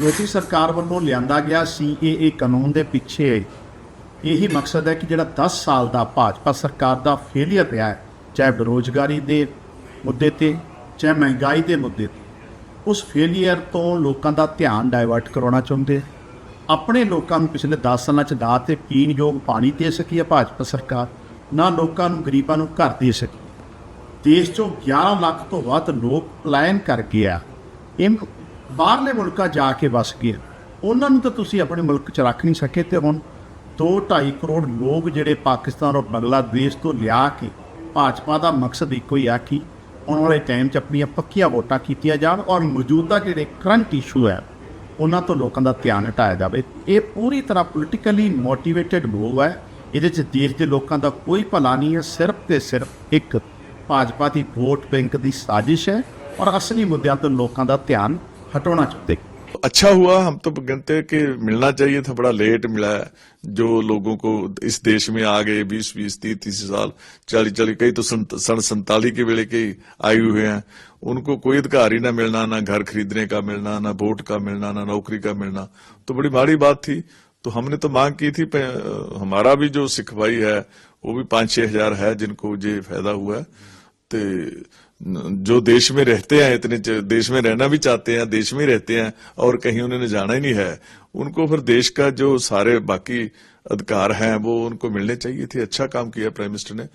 ਮੋਦੀ ਸਰਕਾਰ ਵੱਲੋਂ ਲਿਆਂਦਾ ਗਿਆ ਸੀਏਏ ਕਾਨੂੰਨ ਦੇ ਪਿੱਛੇ। ਇਹੀ ਮਕਸਦ ਹੈ ਕਿ ਜਿਹੜਾ 10 ਸਾਲ ਦਾ ਭਾਜਪਾ ਸਰਕਾਰ ਦਾ ਫੇਲਿਅਰ ਰਿਹਾ ਹੈ, ਚਾਹੇ ਬੇਰੋਜ਼ਗਾਰੀ ਦੇ ਮੁੱਦੇ ਤੇ, ਚਾਹੇ ਮਹਿੰਗਾਈ ਦੇ ਮੁੱਦੇ ਤੇ, ਉਸ ਫੇਲਿਅਰ ਤੋਂ ਲੋਕਾਂ ਦਾ ਧਿਆਨ ਡਾਇਵਰਟ ਕਰਾਉਣਾ ਚਾਹੁੰਦੇ ਆਪਣੇ ਲੋਕਾਂ ਨੂੰ ਪਿਛਲੇ 10 ਸਾਲਾਂ ਚ ਨਾ ਤੇ ਪੀਣ ਯੋਗ ਪਾਣੀ ਦੇ ਸਕੀ ਹੈ ਭਾਜਪਾ ਸਰਕਾਰ, ਨਾ ਲੋਕਾਂ ਨੂੰ, ਗਰੀਬਾਂ ਨੂੰ ਘਰ ਦੇ ਸਕੀ। ਦੇਸ਼ ਚੋਂ 11 ਲੱਖ ਤੋਂ ਵੱਧ ਲੋਕ ਪਲਾਇਨ ਕਰ ਗਿਆ ਇਹ ਬਾਹਰਲੇ ਮੁਲਕਾਂ ਜਾ ਕੇ ਵਸ ਗਏ ਉਹਨਾਂ ਨੂੰ ਤਾਂ ਤੁਸੀਂ ਆਪਣੇ ਮੁਲਕ 'ਚ ਰੱਖ ਨਹੀਂ ਸਕੇ ਤੇ ਹੁਣ 2.5 ਕਰੋੜ ਲੋਕ ਜਿਹੜੇ ਪਾਕਿਸਤਾਨ ਔਰ ਬੰਗਲਾਦੇਸ਼ ਤੋਂ ਲਿਆ ਕੇ ਭਾਜਪਾ ਦਾ ਮਕਸਦ ਇੱਕੋ ਹੀ ਆ ਕਿ ਆਉਣ ਵਾਲੇ ਟਾਈਮ 'ਚ ਆਪਣੀਆਂ ਪੱਕੀਆਂ ਵੋਟਾਂ ਕੀਤੀਆਂ ਜਾਣ ਔਰ ਮੌਜੂਦਾ ਜਿਹੜੇ ਕਰੰਟ ਇਸ਼ੂ ਹੈ, ਉਹਨਾਂ ਤੋਂ ਲੋਕਾਂ ਦਾ ਧਿਆਨ ਹਟਾਇਆ ਜਾਵੇ। ਇਹ ਪੂਰੀ ਤਰ੍ਹਾਂ ਪੋਲੀਟੀਕਲੀ ਮੋਟੀਵੇਟਿਡ ਮੂਵ ਹੈ। ਇਹਦੇ 'ਚ ਦੇਸ਼ ਦੇ ਲੋਕਾਂ ਦਾ ਕੋਈ ਭਲਾ ਨਹੀਂ ਹੈ। ਸਿਰਫ ਤੇ ਸਿਰਫ ਇੱਕ ਭਾਜਪਾ ਦੀ ਵੋਟ ਬੈਂਕ ਦੀ ਸਾਜ਼ਿਸ਼ ਹੈ ਔਰ ਅਸਲੀ ਮੁੱਦਿਆਂ ਤੋਂ ਲੋਕਾਂ ਦਾ ਧਿਆਨ हटोना चाहिए अच्छा हुआ हम तो गिनते कि मिलना चाहिए था बड़ा लेट मिला है जो लोगों को इस देश में आ गए बीस बीस तीस तीस साल चालीस चालीस कई तो सन संताली के वेले के आए हुए हैं उनको कोई अधिकार ही ना मिलना ना घर खरीदने का मिलना ना वोट का मिलना ना नौकरी का मिलना तो बड़ी भारी बात थी तो हमने तो मांग की थी हमारा भी जो सिख भाई है वो भी पांच छह हजार है जिनको ये फायदा हुआ है ते न- जो देश में रहते हैं इतने च- देश में रहना भी चाहते हैं देश में ही रहते हैं और कहीं उन्होंने जाना ही नहीं है उनको फिर देश का जो सारे बाकी अधिकार हैं वो उनको मिलने चाहिए थे अच्छा काम किया प्राइम मिनिस्टर ने